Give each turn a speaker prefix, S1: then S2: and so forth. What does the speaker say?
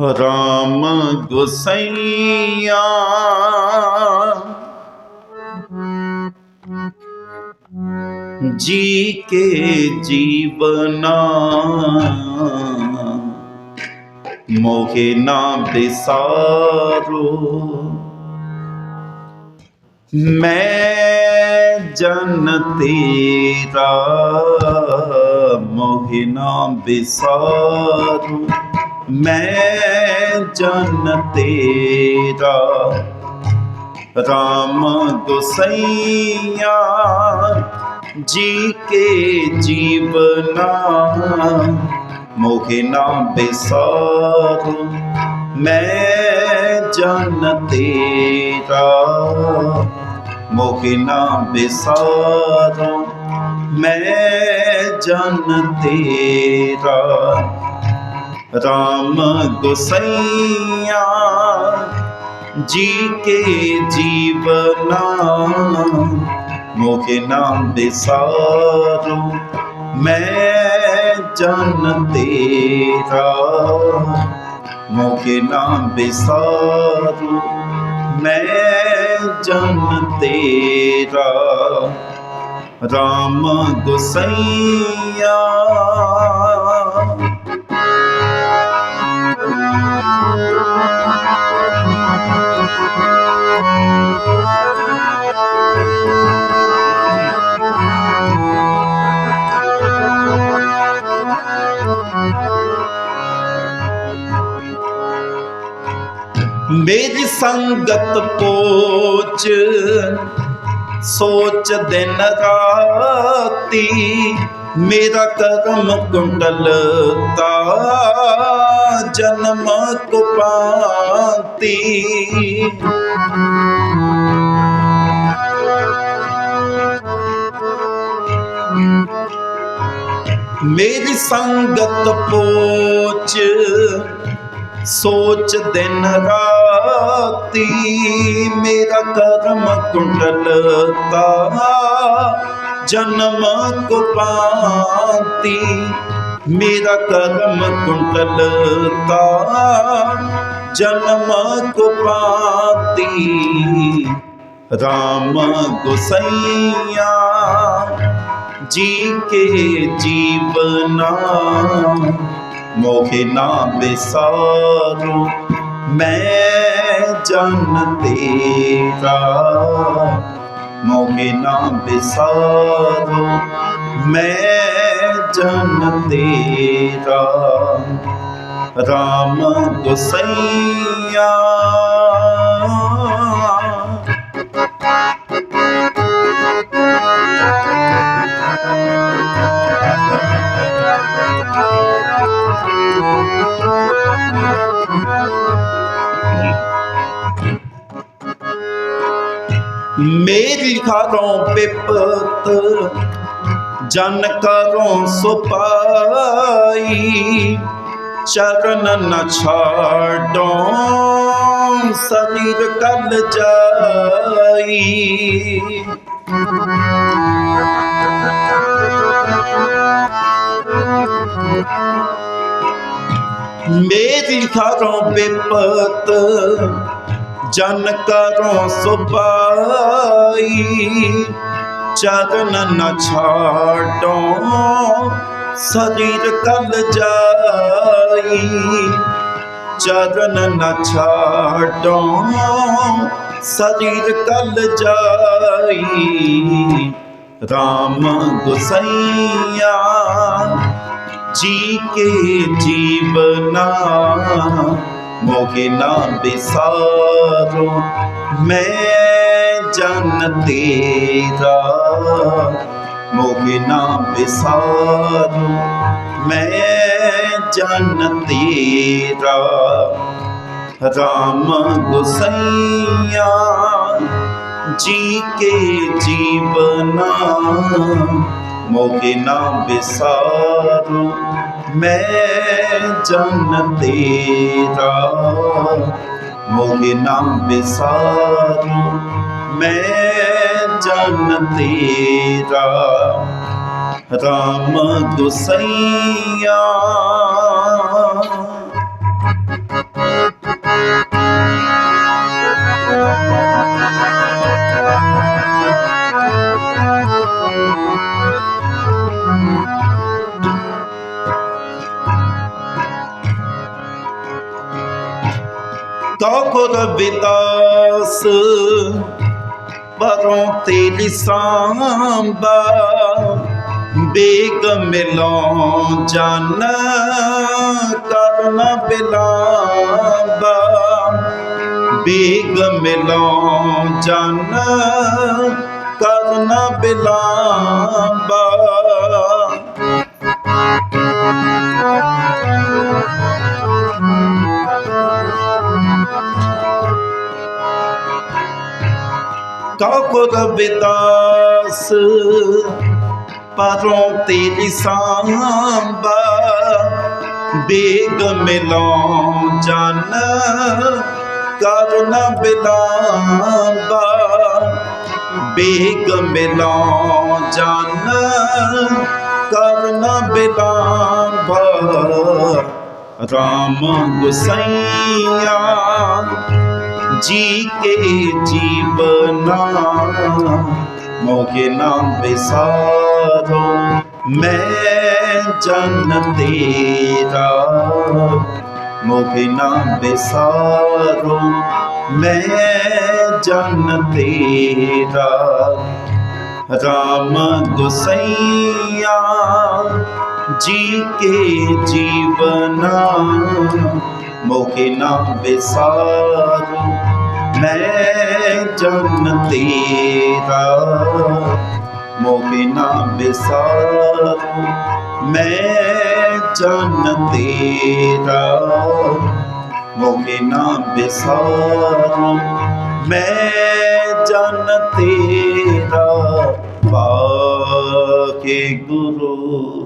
S1: ਰਾਮ ਗੁਸਈਆ। ਜੀ ਕੇ ਜੀਵਨਾ। ਮੋਹਿ ਨਾ ਬਿਸਾਰੋ ਮੈਂ ਜਨ ਤੇਰਾ। ਮੋਹਿ ਨਾ ਬਿਸਾਰੂ ਮੈਂ ਜਨ ਤੇਰਾ, ਰਾਮ ਗੁਸਈਆ ਜੀ ਕੇ ਜੀਵਨਾ, ਮੋਹਿ ਨਾ ਮੈਂ ਜਨ ਤੇਰਾ, ਮੋਹਿ ਨਾ ਮੈਂ ਜਨ ਤੇਰਾ ਰਾਮ ਗੁਸਈਆ ਜੀ ਕੇ ਜੀਵਨਾ ਮੋਹਿ ਨਾਮ ਬਿਸਾਰੂ ਮੈਂ ਜਨ ਤੇਰਾ ਮੋਹਿ ਨਾ ਬਿਸਾਰੂ ਮੈਂ ਜਨ ਤੇਰਾ ਰਾਮ ਗੁਸਈਆ ਮੇਰੀ ਸੰਗਤ ਕੋਚ ਸੋਚ ਦਿਨ ਰਾਤੀ ਮੇਰਾ ਕਰਮ ਕੁੰਡਲ ਤਾ ਜਨਮ ਕੁਪਾਤੀ ਮੇਰੀ ਸੰਗਤ ਪੋਚ ਸੋਚ ਦਿਨ ਰਾਤੀ ਮੇਰਾ ਕਰਮ ਕੁੰਡਲ ਤਾ ਜਨਮ ਕੁਪਾਤੀ ਮੇਰਾ ਕਰਮ ਕੁੰਡਲ ਤਾ ਜਨਮ ਕੁਪਾਤੀ ਰਾਮ ਗੁਸਈਆ ਜੀ ਕੇ ਜੀਵਨਾ ਮੋਹਿ ਨਾ ਬਿਸਾਰੂ ਮੈਂ ਜਨ ਤੇਰਾ। ਮੋਹਿ ਨਾ ਬਿਸਾਰੂ ਮੈਂ ਜਨ ਤੇਰਾ ਰਾਮ ਗੁਸਈਆ। ਮੇਰੀ ਖਾਰੋਂ ਬਿਪਤ ਜਨ ਕਰੋਂ ਸੁਪਾਈ, ਚਰਨ ਨ ਛਾਡੋ ਸਰੀਰ ਕਲ ਜਾਈ। ਮੇਰੀ ਖਾਰੋਂ ਬੇਪਤ, ਜਨ ਕਰੋ ਸੁਪਾਈ ਚਰਨ ਨ ਛਾਡੋ ਸਰੀਰ ਕਲ ਜਾਈ। ਚਰਨ ਨ ਛਾਡੋ ਸਰੀਰ ਕਲ ਜਾਈ। ਰਾਮ ਗੁਸਈਆ, ਜੀ ਕੇ ਜੀਵਨਾ ਮੋਹਿ ਨਾ ਬਿਸਾਰੋ। ਮੈਂ ਜਨ ਤੇਰਾ। ਮੋਹਿ ਨਾ ਮੈਂ ਜਨ ਤੇਰਾ। ਰਾਮ ਗੁਸਈਆ, ਜੀ ਕੇ ਜੀਵਨਾ। ਮੋਹਿ ਨਾ ਬਿਸਾਰੋ ਮੈਂ ਜਨ ਤੇਰਾ। ਮੋਹਿ ਨਾ ਬਿਸਾਰੂ ਮੈਂ ਜਨ ਤੇਰਾ ਰਾਮ ਗੁਸਈਆ। ਤੋ ਕੋ ਬਿਦਾਸ ਪਰੋਂ ਤੇਰੀ ਸਾਂਬਾ ਬੇਗ ਮਿਲੋਂ ਜਨ ਕਰਨਾ ਬਿਲਾਂਬਾ। ਬੇਗ ਮਿਲੋਂ ਜਨ ਕਰਨਾ ਬਿਲਾਂਬਾ। ਕਾਕੋ ਰਵਿਦਾਸ ਪਰੋਂ ਤੇਰੀ ਸਾਂਬਾ ਬੇਗ ਮਿਲੋਂ ਜਨ ਕਰਨ ਬਿਲਾਂਬਾ, ਬੇਗ ਮਿਲੋਂ ਜਨ ਕਰਨ ਬਿਲਾਂਬਾ। ਰਾਮ ਗੁਸਈਆ ਜੀ ਕੇ ਜੀਵਨਾ। ਮੋਗੇ ਨਾਮ ਵਿਸਾਰੋ ਮੈਂ ਜਨ ਤੇਰਾ। ਮੋਗੇ ਨਾਮ ਵਿਸਾਰੋ ਮੈਂ ਜਨ ਤੇਰਾ। ਰਾਮ ਗੁਸਈਆ, ਜੀ ਕੇ ਜੀਵਨਾ। ਮੋਕੇ ਨਾਮ ਵਿਸਾਰੂ ਮੈਂ ਜਨ ਤੇਰਾ ਮੋਕੇ ਨਾਮ ਵਿਸਾਰੂ। ਮੈਂ ਜਨ ਤੇਰਾ ਮੋਕੇ ਨਾਮ ਵਿਸਾਰੂ। ਮੈਂ ਜਨ ਤੇਰਾ ਪਾਕੇ ਗੁਰੂ